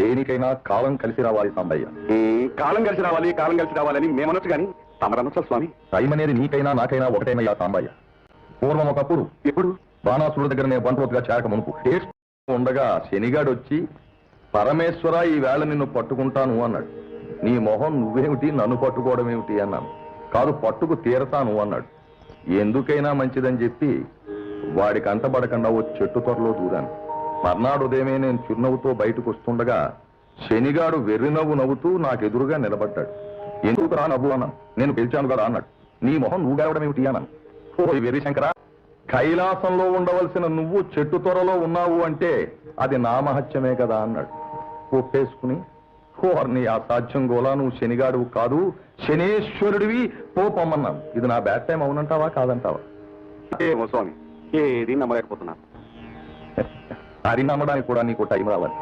దేనికైనా కాలం కలిసి రావాలి సాంబయ్య. కాలం కలిసి రావాలి కాలం కలిసి రావాలని మేమనొచ్చు కానీ తమరనొచ్చా స్వామి? టైం అనేది నీకైనా నాకైనా ఒకటైనయ్యా సాంబయ్య. పూర్వం ఒకప్పుడు ఎప్పుడు? బాణాసురుడి దగ్గర నేను బంట్రోతుగా చేరక మునుపు. ఉండగా శనిగాడు వచ్చి పరమేశ్వర ఈ వేళ నిన్ను పట్టుకుంటాను అన్నాడు. నీ మొహం నువ్వేమిటి నన్ను పట్టుకోవడం ఏమిటి అన్నాను. కాదు పట్టుకు తీరతాను అన్నాడు. ఎందుకైనా మంచిదని చెప్పి వాడి కంటబడకుండా ఓ చెట్టు త్వరలో దూరాను. మర్నాడు ఉదయమే నేను చిరునవ్వుతో బయటకు వస్తుండగా శనిగాడు వెర్రి నవ్వు నవ్వుతూ నాకెదురుగా నిలబడ్డాడు. ఎందుకు రా నవ్వు అన్నాను. నేను పిలిచాను కదా అన్నాడు. నీ మొహం నువ్వు గెలవడం ఏమిటి అన్నాను. ఓ వెర్రి శంకరా కైలాసంలో ఉండవలసిన నువ్వు చెట్టు త్వరలో ఉన్నావు అంటే అది నా మహత్యమే కదా అన్నాడు. ఒప్పేసుకుని ఓర్ని అసాధ్యం గోలా నువ్వు శనిగాడు కాదు శనేశ్వరుడివి పోపమ్మన్నాను. ఇది నా బ్యాడ్ టైం అవునంటావా కాదంటావా? స్వామి ఏది నమ్మలేకపోతున్నాను. అది నమ్మడానికి కూడా నీకు టైం రావాలి